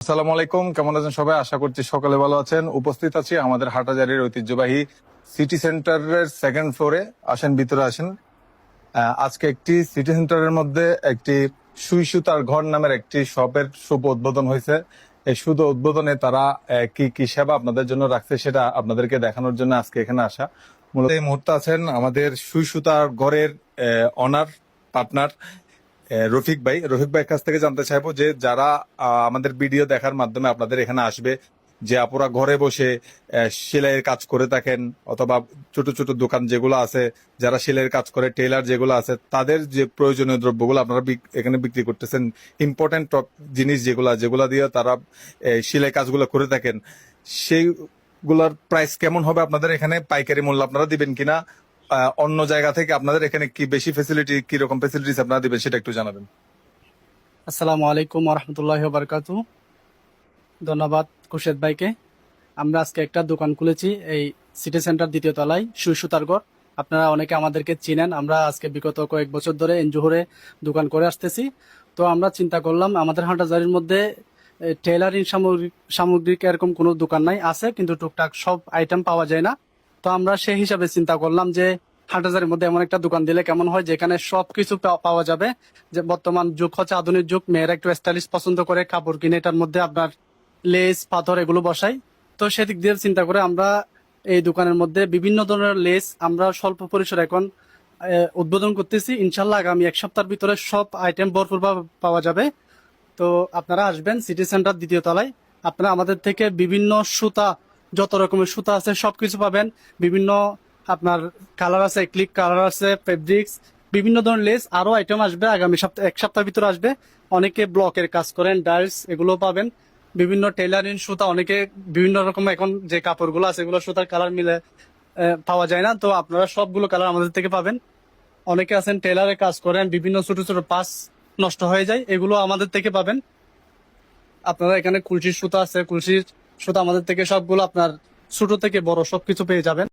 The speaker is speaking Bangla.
আসসালামু আলাইকুম, কেমন আছেন সবাই? আশা করছি সকালে ভালো আছেন। উপস্থিত আছি আমাদের হাটাজারির ঐতিহ্যবাহী সিটি সেন্টারের সেকেন্ড ফ্লোরে আসেন, ভিতরে আসেন। আজকে একটি সিটি সেন্টারের মধ্যে একটি সুই সুতার ঘর নামের একটি শপের শুভ উদ্বোধন হয়েছে। এই শুধু উদ্বোধনে তারা কি কি সেবা আপনাদের জন্য রাখছে সেটা আপনাদেরকে দেখানোর জন্য আজকে এখানে আসা। মূলত এই মুহূর্তে আছেন আমাদের সুই সুতার ঘরের অনার পার্টনার রফিক ভাই, রফিক ভাইয়ের কাছ থেকে জানতে চাইব যে যারা আমাদের ভিডিও দেখার মাধ্যমে আপনাদের এখানে আসবে, যে আপুরা ঘরে বসে সেলাইয়ের কাজ করে থাকেন, অথবা ছোট ছোট দোকান যেগুলো আছে, যারা সেলাইয়ের কাজ করে, টেলার যেগুলো আছে, তাদের যে প্রয়োজনীয় দ্রব্যগুলো আপনারা এখানে বিক্রি করতেছেন ইম্পর্টেন্ট জিনিস যেগুলা যেগুলা দিয়ে তারা সেলাই কাজগুলো করে থাকেন, সেইগুলার প্রাইস কেমন হবে আপনাদের এখানে? পাইকারি মূল্য আপনারা দিবেন কিনা? অন্য জায়গা থেকে আপনাদের এখানে কি বেশি ফেসিলিটি কি রকম ফেসিলিটিস আপনারা দিবেন সেটা একটু জানাবেন। আসসালামু আলাইকুম রহমতুল্লাহ বারকাতু ধন্যবাদ খুরশেদ ভাইকে। আমরা আজকে একটা দোকান খুলেছি, এই সিটি সেন্টার দ্বিতীয় তলায় সুতারগড় আপনারা অনেকে আমাদেরকে চিনেন, আমরা আজকে বিগত কয়েক বছর ধরে এনজুহরে দোকান করে আসতেছি। তো আমরা চিন্তা করলাম, আমাদের হাটাজারির মধ্যে টেলারিং সামগ্রিক সামগ্রিক এরকম কোনো দোকান নাই, আছে, কিন্তু টুকটাক সব আইটেম পাওয়া যায় না। তো আমরা সেই হিসাবে চিন্তা করলাম যে হাটাজারির মধ্যে এমন একটা দোকান দিলে কেমন হয়, যেখানে সবকিছু পাওয়া যাবে। যে বর্তমান যুগ হচ্ছে আধুনিক যুগ, মেয়েরা একটু স্টাইলিশ পছন্দ করে, কাপড় কিনে এটার মধ্যে আপনার লেস পাথর এগুলো বসাই তো সেদিক দিয়ে চিন্তা করে আমরা এই দোকানের মধ্যে বিভিন্ন ধরনের লেস আমরা স্বল্প পরিসরে এখন উদ্বোধন করতেছি। ইনশাল্লাহ আগামী এক সপ্তাহের ভিতরে সব আইটেম ভরপুরভাবে পাওয়া যাবে। তো আপনারা আসবেন সিটি সেন্টার দ্বিতীয় তলায়। আপনারা আমাদের থেকে বিভিন্ন সুতা যত রকমের সুতা আছে সবকিছু পাবেন। বিভিন্ন আপনার কালার আছে ক্লিক কালার আছে ফেব্রিক্স বিভিন্ন ধরনের লেস আরও আইটেম আসবে আগামী সপ্তাহ, এক সপ্তাহের ভিতরে আসবে। অনেকে ব্লকের কাজ করেন ডাইলস এগুলো পাবেন। বিভিন্ন টেলারিং সুতা, অনেকে বিভিন্ন রকম এখন যে কাপড়গুলো আছে এগুলো সুতার কালার মিলে পাওয়া যায় না। তো আপনারা সবগুলো কালার আমাদের থেকে পাবেন। অনেকে আছেন টেলারে কাজ করেন, বিভিন্ন ছোট ছোট পাস নষ্ট হয়ে যায়, এগুলো আমাদের থেকে পাবেন। আপনারা এখানে কুলসির সুতা আছে, কুলসির সুতা আমাদের থেকে সবগুলো আপনার ছোট থেকে বড় সবকিছু পেয়ে যাবেন।